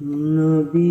নবী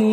এই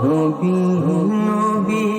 নবী নবী